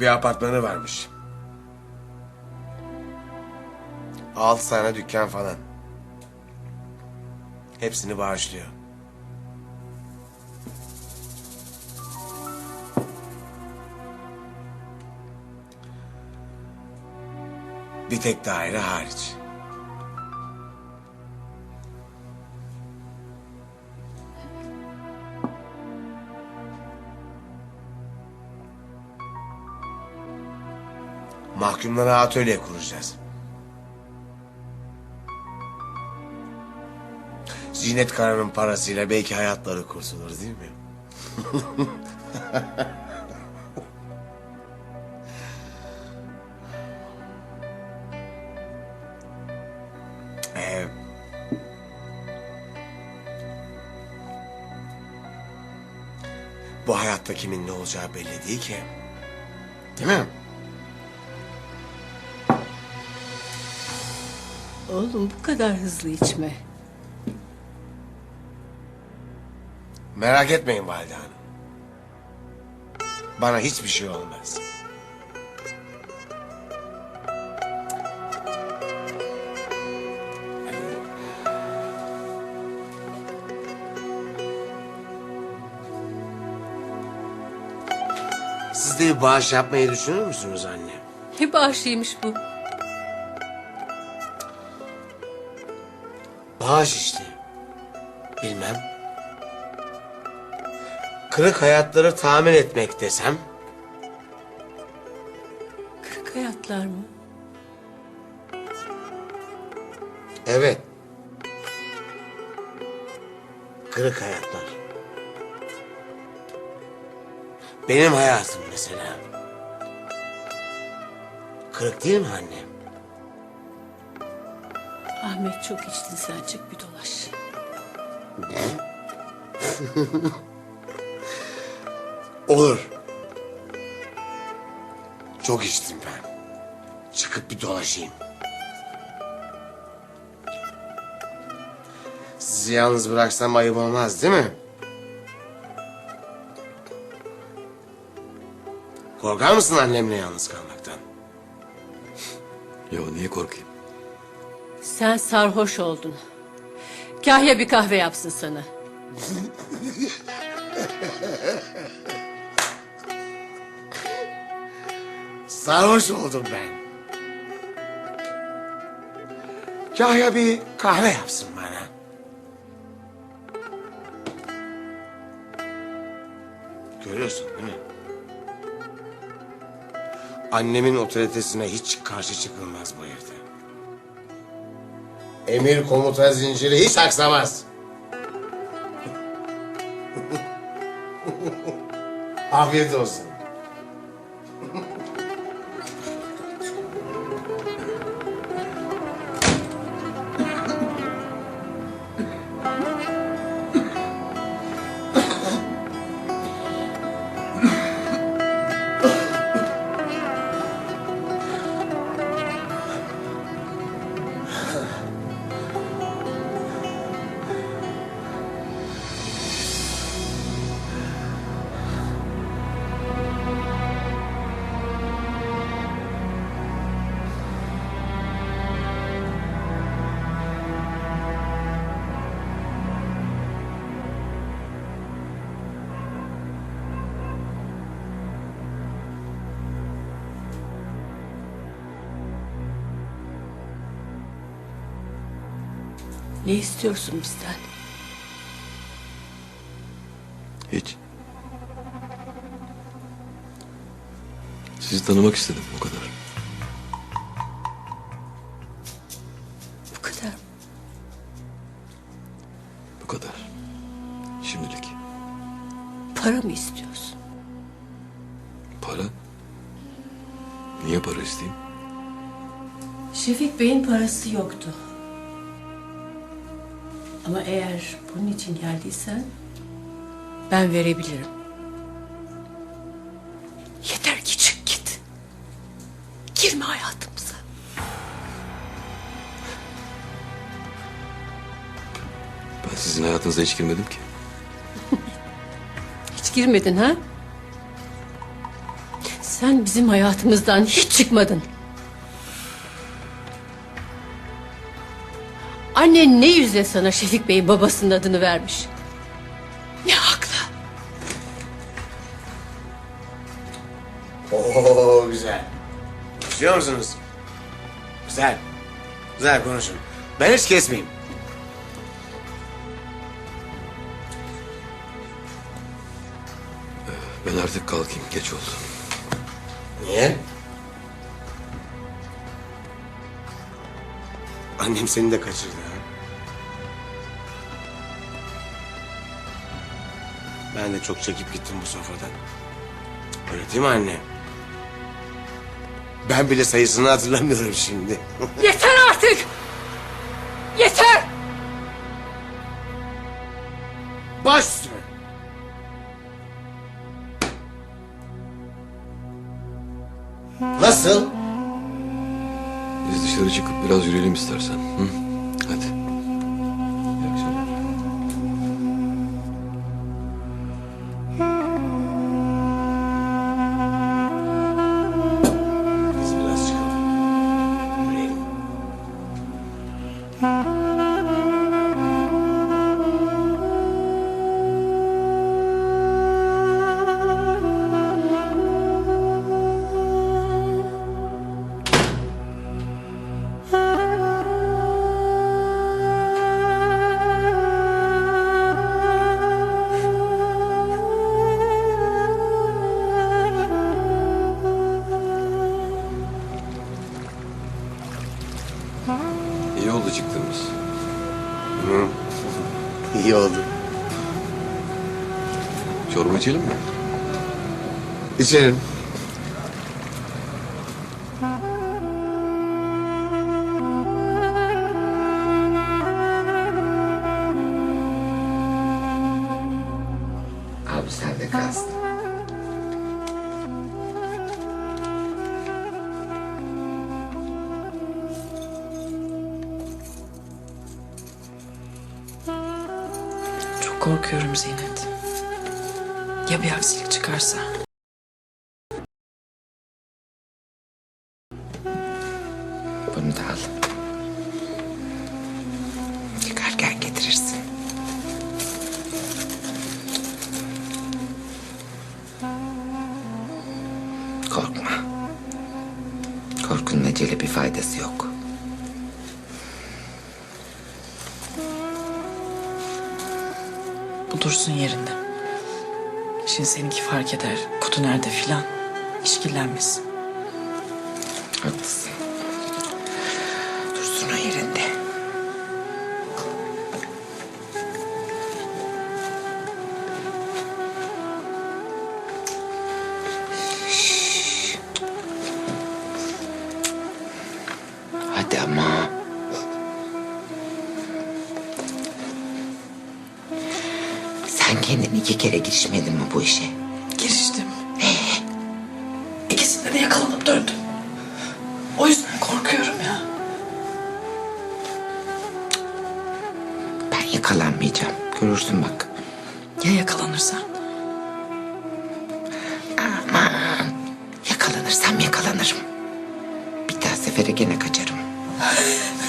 Bir apartmanı varmış. Altı tane dükkan falan. Hepsini bağışlıyor. Bir tek daire hariç. Mahkumlara atölye kuracağız. Zinet Kara'nın parasıyla belki hayatları kurtulur değil mi? Ee, bu hayatta kimin ne olacağı belli değil ki. Değil mi? Oğlum bu kadar hızlı içme. Merak etmeyin Valide Hanım. Bana hiçbir şey olmaz. Siz de bir bağış yapmayı düşünür müsünüz anne? Ne bağışıymış bu? Bağış işte. Bilmem. Kırık hayatları tamir etmek desem. Kırık hayatlar mı? Evet. Kırık hayatlar. Benim hayatım mesela. Kırık değil mi anne? Ahmet çok içtin sen çık bir dolaş. Olur. Çok içtim ben. Çıkıp bir dolaşayım. Sizi yalnız bıraksam ayıp olmaz değil mi? Korkar mısın annemle yalnız kalmaktan? Yo niye korkayım? Sen sarhoş oldun. Kahya bir kahve yapsın sana. Sarhoş oldum ben. Kahya bir kahve yapsın bana. Görüyorsun değil mi? Annemin otoritesine hiç karşı çıkılmaz bu evde. Emir komuta zinciri hiç aksamaz. Afiyet olsun. Ne istiyorsun bizden? Hiç. Sizi tanımak istedim o kadar. Bu kadar mı? Bu kadar. Şimdilik. Para mı istiyorsun? Para? Niye para isteyeyim? Şefik Bey'in parası yoktu. Ama eğer bunun için geldiysen ben verebilirim. Yeter ki çık git. Girme hayatımıza. Ben sizin hayatınıza hiç girmedim ki. Hiç girmedin ha? Sen bizim hayatımızdan hiç çıkmadın. Annen ne yüzle sana Şefik Bey'in babasının adını vermiş? Ne hakla? Oo güzel. Konuşuyor musunuz? Güzel. Güzel konuşun. Ben hiç kesmeyeyim. Ben artık kalkayım. Geç oldu. Niye? Annem seni de kaçırdı Ben de çok çekip gittim bu sofradan. Öyle değil mi anne? Ben bile sayısını hatırlamıyorum şimdi. Yeter artık! Yeter! Baş üstüne. Nasıl? Biz dışarı çıkıp biraz yürüyelim istersen. Hı? Hadi. İyi İyi oldu. Çorba içelim mi? İçerim. Abi sen de kalsın. Korkuyorum Zinet. Ya bir aksilik çıkarsa? Bunu da al. Çıkarken getirirsin. Korkma. Korkunun acele bir faydası yok. Bu dursun yerinde. Şimdi seninki fark eder. Kutu nerede filan. İşkillenmesin. Haklısın. Sen kendin iki kere girişmedin mi bu işe? Giriştim. İkisinde de yakalanıp döndüm. O yüzden korkuyorum ya. Ben yakalanmayacağım. Görürsün bak. Ya yakalanırsan? Aman. Yakalanırsam yakalanırım. Bir daha sefere gene kaçarım.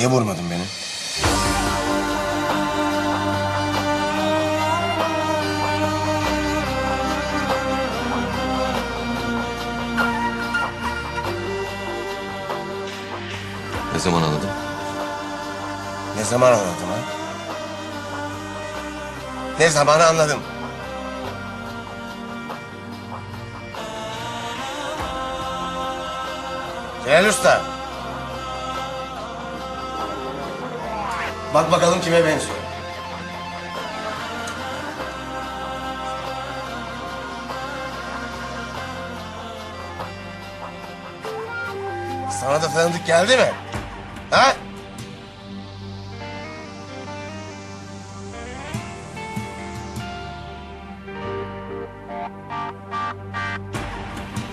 Niye vurmadın beni? Ne zaman anladın? Ne zaman anladım ha? Ne zaman anladım? Celal Usta. Bak bakalım kime benziyor. Sana da tanıdık geldi mi? Ha?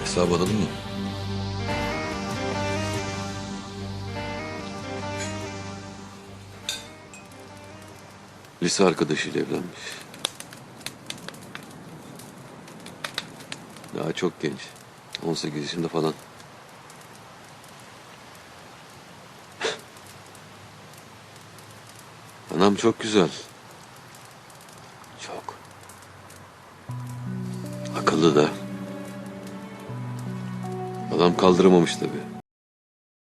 Hesap alalım mı? Lise arkadaşıyla evlenmiş. Daha çok genç. 18 yaşında falan. Anam çok güzel. Çok. Akıllı da. Adam kaldıramamış tabii.